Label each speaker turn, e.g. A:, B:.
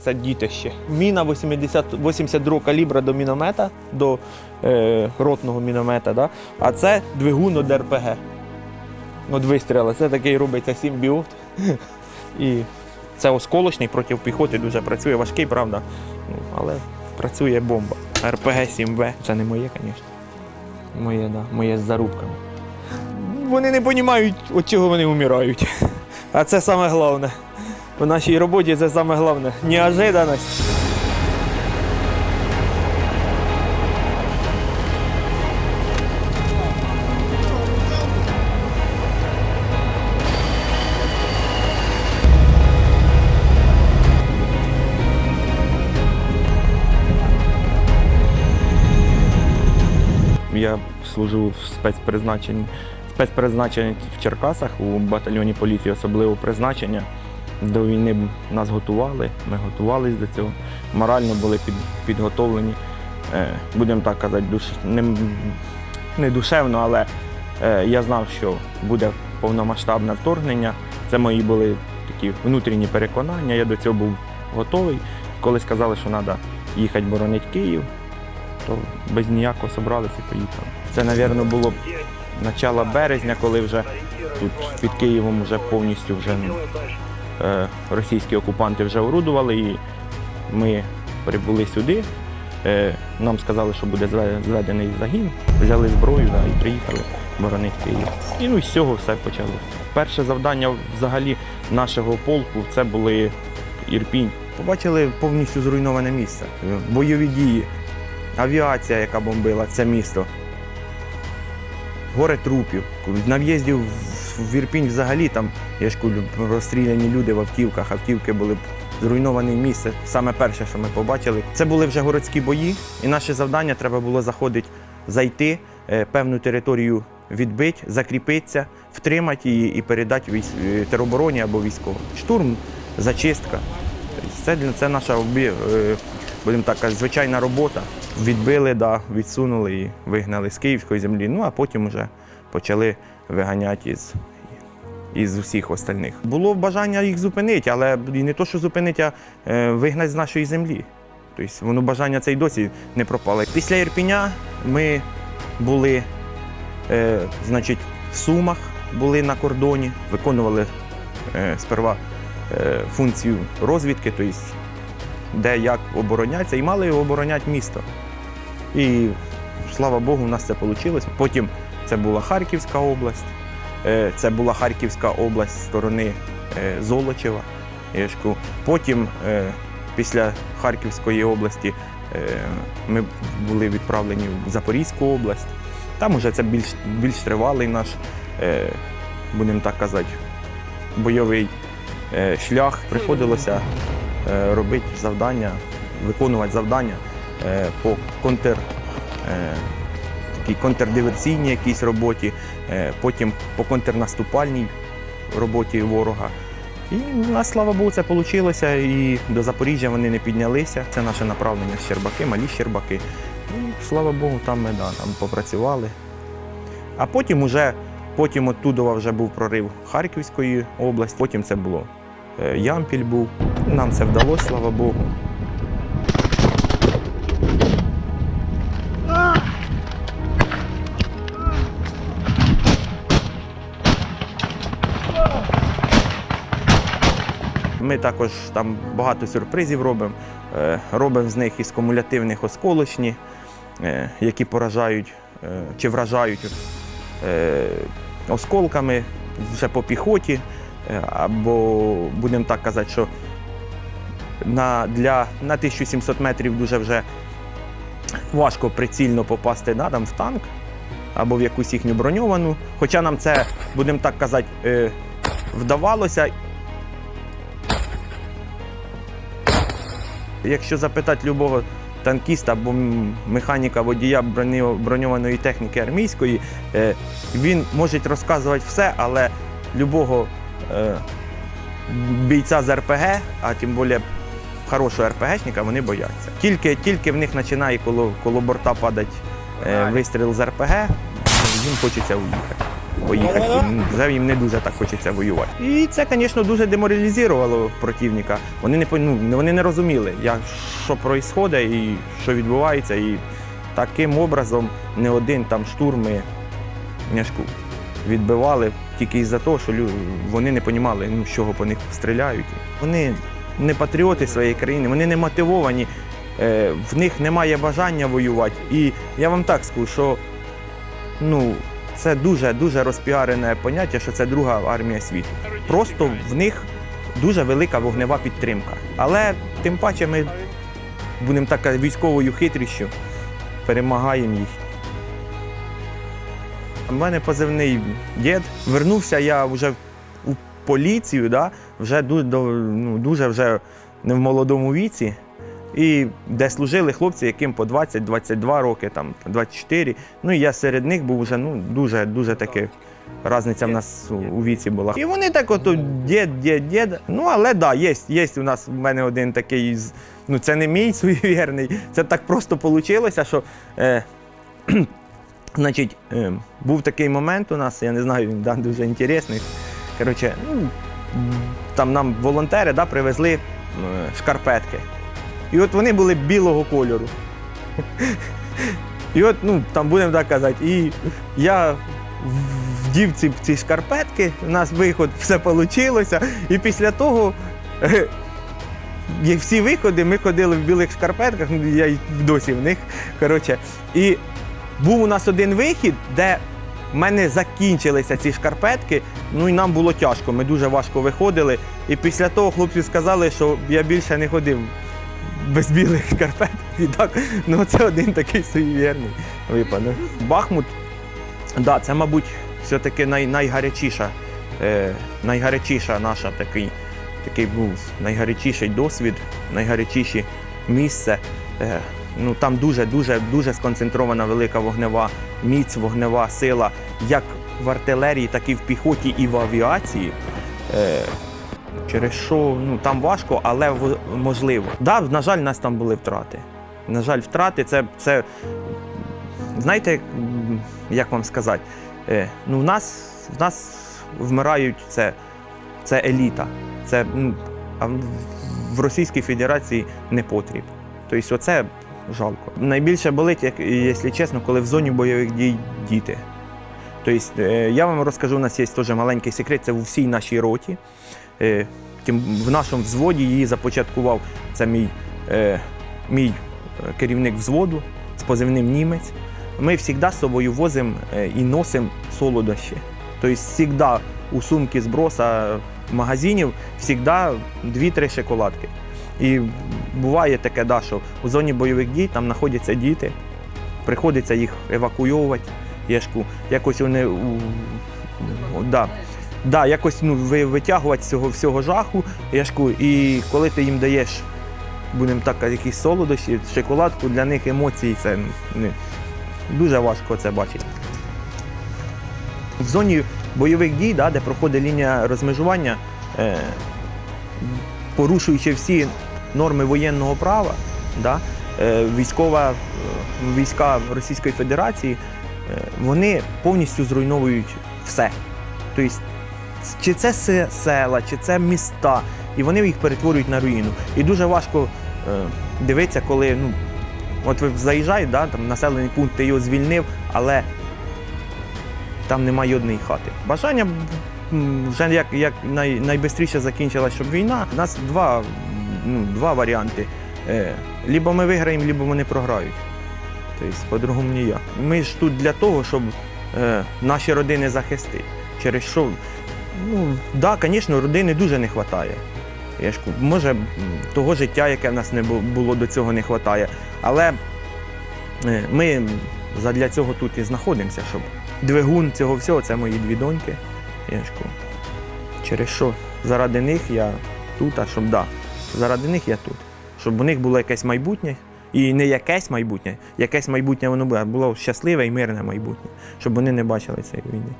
A: Це, дітище. Міна 80, 82 калібра до міномета, до е, ротного міномета, да? а це двигун до РПГ. От вистріли. Це такий робиться симбіот. І це осколочний проти піхоти дуже працює. Важкий, правда. Ну, але працює бомба. РПГ 7В. Це не моє, звісно. Моє, да. Моє з зарубками. Вони не розуміють, від чого вони вмирають. А це саме головне. У нашій роботі це саме головне. Неожиданність. Я служу в спецпризначенні. Спецпризначення в Черкасах у батальйоні поліції особливого призначення. До війни нас готували, ми готувалися до цього. Морально були під, підготовлені. Е, будемо так казати, душ, не, не душевно, але е, я знав, що буде повномасштабне вторгнення. Це мої були такі внутрішні переконання. Я до цього був готовий. Коли сказали, що треба їхати боронити Київ, то без ніякого зібралися і поїхали. Це, мабуть, було начало березня, коли вже тут під Києвом вже повністю вже російські окупанти вже орудували, і ми прибули сюди. Е, Нам сказали, що буде зведений загін, взяли зброю да, і приїхали боронити Київ. І ну, з цього все почалося. Перше завдання взагалі нашого полку це були Ірпінь. Побачили повністю зруйноване місце, е, бойові дії, авіація, яка бомбила це місто. Горе трупів. На в'їзді в в Ірпінь взагалі там я ж кажу, розстріляні люди в автівках. Автівки були зруйноване місце. Саме перше, що ми побачили, це були вже городські бої, і наше завдання треба було заходити, зайти, е, певну територію відбити, закріпитися, втримати її і передати військ, е, теробороні або військовим. Штурм, зачистка. Це, це наша е, будемо так звичайна робота. Відбили, да, відсунули і вигнали з київської землі. Ну а потім вже почали виганяти із, із усіх остальних. Було бажання їх зупинити, але і не то, що зупинити, а е, вигнати з нашої землі. Тобто воно бажання це й досі не пропало. Після Ірпіня ми були е, значить, в Сумах, були на кордоні, виконували е, сперва е, функцію розвідки, тобто де як оборонятися, і мали обороняти місто. І слава Богу, у нас це вийшло. Потім це була Харківська область, е, це була Харківська область сторони е, Золочева. Потім, е, після Харківської області, ми були відправлені в Запорізьку область. Там вже це більш, більш тривалий наш, будемо так казати, бойовий шлях. Приходилося робити завдання, виконувати завдання по контр, такій контрдиверсійній якійсь роботі, е, потім по контрнаступальній роботі ворога. І у нас, слава Богу, це вийшло. І до Запоріжжя вони не піднялися. Це наше направлення Щербаки, малі Щербаки. І слава Богу, там ми да, там попрацювали. А потім уже, потім оттудова вже був прорив Харківської області, потім це було е, Ямпіль був. Нам це вдалося, слава Богу. Ми також там багато сюрпризів робимо. Е, Робимо з них із кумулятивних осколочні, е, які поражають е, чи вражають осколками вже по піхоті. Або будемо так казати, що на, для, на 1700 метрів дуже вже важко прицільно попасти да, там, в танк або в якусь їхню броньовану. Хоча нам це, будемо так казати, вдавалося. Якщо запитати любого танкіста або механіка водія броньованої техніки армійської, е, він може розказувати все, але любого е, бійця з РПГ, а тим більше хорошого РПГшника, вони бояться. Тільки, тільки в них починає коло, коло борта падати е, вистріл з РПГ, їм хочеться уїхати. Поїхати. Вже їм не дуже так хочеться воювати. І це, звісно, дуже деморалізувало противника. Вони не ну, вони не розуміли, як, що відбувається і що відбувається. І таким образом не один там штурми няшку відбивали тільки із-за того, що вони не розуміли, ну, з чого по них стріляють. Вони не патріоти своєї країни, вони не мотивовані, е, в них немає бажання воювати. І я вам так скажу, що ну, це дуже дуже розпіарене поняття, що це друга армія світу. Просто в них дуже велика вогнева підтримка. Але тим паче ми будемо так військовою хитрістю перемагаємо їх. У мене позивний дід. Вернувся я вже у поліцію, да? вже дуже, ну, дуже вже не в молодому віці. І де служили хлопці, яким по 20-22 роки, там 24. Ну і я серед них був вже ну, дуже, дуже таки. Різниця в нас у- у віці була. І вони так от дід, дід, дід. Ну, але да, є, є у нас в мене один такий, ну це не мій суєвірний, це так просто вийшло, що е, Значить, е, був такий момент у нас, я не знаю, він да, дуже інтересний. Коротше, ну, там нам волонтери да, привезли е, шкарпетки. І от вони були білого кольору. І от, ну, там будемо так казати, і я вдів ці, ці шкарпетки, у нас виход, все вийшло. І після того. е, всі виходи, ми ходили в білих шкарпетках, ну, я й досі в них. Коротше, і був у нас один вихід, де в мене закінчилися ці шкарпетки, ну і нам було тяжко, ми дуже важко виходили. І після того хлопці сказали, що я більше не ходив без білих шкарпеток. І так, ну це один такий суєвірний випадок. Бахмут, да, це, мабуть, все-таки най, найгарячіша, е, найгарячіша наша такий, такий був найгарячіший досвід, найгарячіше місце. Е, ну, там дуже, дуже, дуже сконцентрована велика вогнева міць, вогнева сила, як в артилерії, так і в піхоті, і в авіації. Е, через що ну, там важко, але можливо. Да, на жаль, у нас там були втрати. На жаль, втрати це, це знаєте, як вам сказати, е, ну, в нас, в нас вмирають це, це еліта. Це, а в- Російській Федерації не потріб. Тобто, оце жалко. Найбільше болить, як, якщо чесно, коли в зоні бойових дій діти. Тобто, я вам розкажу, у нас є теж маленький секрет, це у всій нашій роті. Е, в нашому взводі її започаткував це мій, е, мій керівник взводу з позивним німець. Ми завжди з собою возимо і носимо солодощі. Тобто, завжди у сумки зброса магазинів завжди 2-3 шоколадки. І буває таке, да, що у зоні бойових дій там знаходяться діти, приходиться їх евакуйовувати. Єшку, якось вони да, да, якось ну, витягувати цього всього жаху, яшку, і коли ти їм даєш, будемо так якісь солодощі, шоколадку, для них емоції це ну, дуже важко це бачити. В зоні бойових дій, да, де проходить лінія розмежування, е, порушуючи всі норми воєнного права, да, е, військова, е, війська Російської Федерації, вони повністю зруйновують все. Тобто, чи це села, чи це міста, і вони їх перетворюють на руїну. І дуже важко е, дивитися, коли ну, от ви заїжджаєте, да, там населений пункт, ти його звільнив, але там немає одної хати. Бажання вже як, як най, найбистріше закінчилась, щоб війна. У нас два, ну, два варіанти. Е, либо ми виграємо, либо вони програють. Тобто, по-другому ніяк. Ми ж тут для того, щоб е, наші родини захистити. Через що, ну, да, звісно, родини дуже не вистачає. Я ж може, того життя, яке в нас не було до цього, не вистачає. Але е, ми задля цього тут і знаходимося, щоб двигун цього всього це мої дві доньки. Я ж через що заради них я тут, а щоб да, заради них я тут. Щоб у них було якесь майбутнє. І не якесь майбутнє, якесь майбутнє воно було, було щасливе і мирне майбутнє, щоб вони не бачили цієї війни.